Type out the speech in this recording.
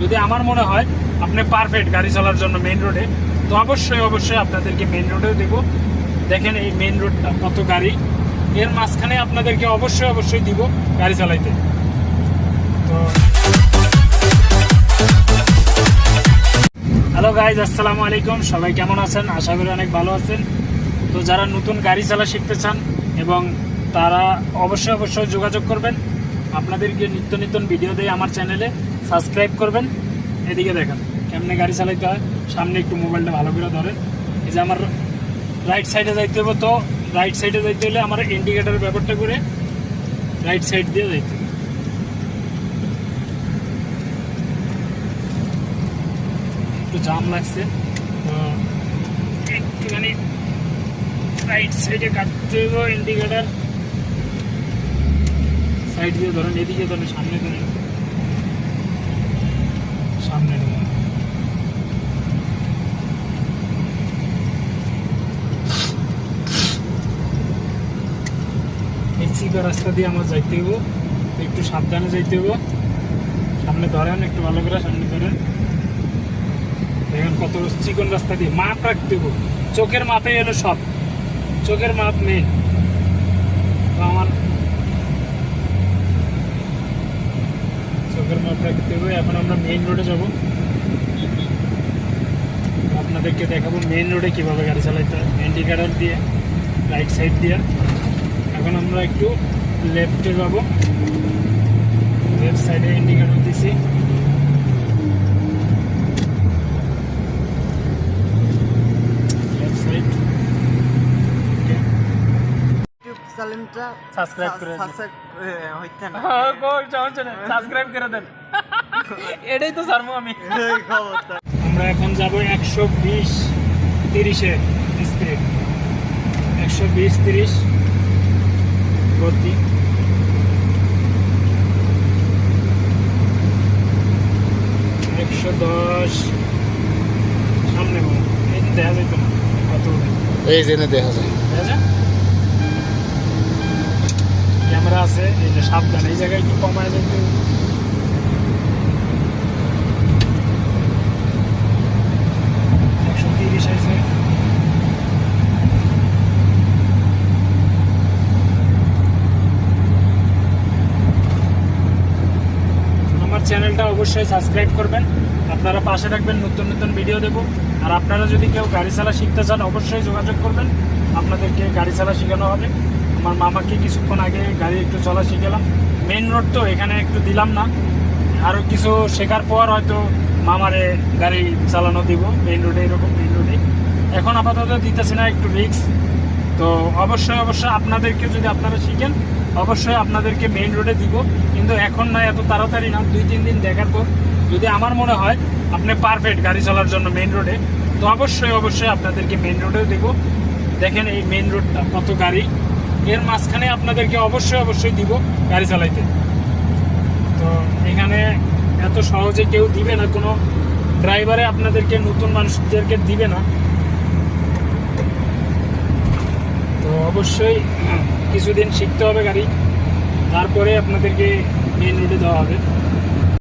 যদি আমার মনে হয় আপনি পারফেক্ট গাড়ি চালার জন্য মেন রোডে তো অবশ্যই অবশ্যই আপনাদেরকে মেইন রোডেও দেবো। দেখেন এই মেইন রোডটা কত গাড়ি। এর মাঝখানে আপনাদেরকে অবশ্যই অবশ্যই দিব গাড়ি চালাইতে। তো হ্যালো গাইজ আসসালামু আলাইকুম। সবাই কেমন আছেন? আশা করি অনেক ভালো আছেন। তো যারা নতুন গাড়ি চালা শিখতে চান এবং তারা অবশ্যই অবশ্যই যোগাযোগ করবেন। আপনাদেরকে নিত্য নিত্যন ভিডিও দেয় আমার চ্যানেলে সাবস্ক্রাইব করবেন। এদিকে দেখেন, কেমনে গাড়ি চালাইতে হয়। সামনে একটু মোবাইলটা ভালো করে ধরেন। এই যে আমার রাইট সাইডে যাইতে হবে তো রাইট সাইডে যাইতে হলে আমার ইন্ডিকেটারের ব্যাপারটা করে রাইট সাইড দিয়ে যাইতে হবে। একটু জাম লাগছে। তো একটুখানি রাইট সাইডে কাটতে হবে ইন্ডিকেটার সাইড দিয়ে ধরেন, এদিকে ধরেন, সামনে ধরেন। সামনে চিকা রাস্তা দিয়ে আমার যাইতে তো একটু সাবধানে যাইতে হব সামনে ধরেন, একটু ভালো করে সামনে ধরেন। দেখেন কত চিকন রাস্তা দিয়ে মাপ রাখতে হব চোখের মাপে এলো সব। চোখের মাপ মেন তো আমার চোখের হবে এখন আমরা মেইন রোডে যাব। আপনাদেরকে দেখাবো মেইন রোডে কীভাবে গাড়ি চালাইতে হয়। ইন্ডিকেটার দিয়ে রাইট সাইড দিয়ে। এখন আমরা একটু লেফটে যাব। লেফট সাইডে ইন্ডিকেটর দিছি। চ্যানেলটা Subscribe করে। সাবস্ক্রাইব হইতে না। সাবস্ক্রাইব করে দেন। এটাই তো সারমু আমি। আমরা এখন যাব একশো বিশ তিরিশে স্পিড একশো বিশ তিরিশ গতি একশো দশ সামনে বলো। এই তো দেখা যেত না কত এই জেনে দেখা যায়। দেখা যায়? ক্যামেরা আছে এই যে সাবধান। এই জায়গায় একটু কমায় যেতে একশো তিরিশ আছে আমার চ্যানেলটা অবশ্যই সাবস্ক্রাইব করবেন। আপনারা পাশে রাখবেন নতুন নতুন ভিডিও দেব আর আপনারা যদি কেউ গাড়ি চালা শিখতে চান, অবশ্যই যোগাযোগ করবেন। আপনাদেরকে গাড়ি চালা শেখানো হবে। আমার মামাকে কিছুক্ষণ আগে গাড়ি একটু চলা শিখালাম। মেন রোড তো এখানে একটু দিলাম না। আরও কিছু শেখার পর হয়তো মামারে গাড়ি চালানো দিব। মেন রোডে এরকম মেন রোডে। এখন আপাতত দিতেছি না, একটু রিক্স তো অবশ্যই অবশ্যই আপনাদেরকে যদি আপনারা শিখেন, অবশ্যই আপনাদেরকে মেইন রোডে দিব। কিন্তু এখন না, এত তাড়াতাড়ি না, দুই, তিন দিন দেখার পর যদি আমার মনে হয় আপনি পারফেক্ট গাড়ি চালার জন্য মেইন রোডে তো অবশ্যই অবশ্যই আপনাদেরকে মেইন রোডেও দেব। দেখেন এই মেইন রোডটা কত গাড়ি। এর মাঝখানে আপনাদেরকে অবশ্যই অবশ্যই দিব গাড়ি চালাইতে। তো এখানে এত সহজে কেউ দিবে না, কোনো ড্রাইভারে আপনাদেরকে, নতুন মানুষদেরকে দিবে না। তো অবশ্যই কিছুদিন শিখতে হবে গাড়ি। তারপরে আপনাদেরকে মেন রোডে দেওয়া হবে।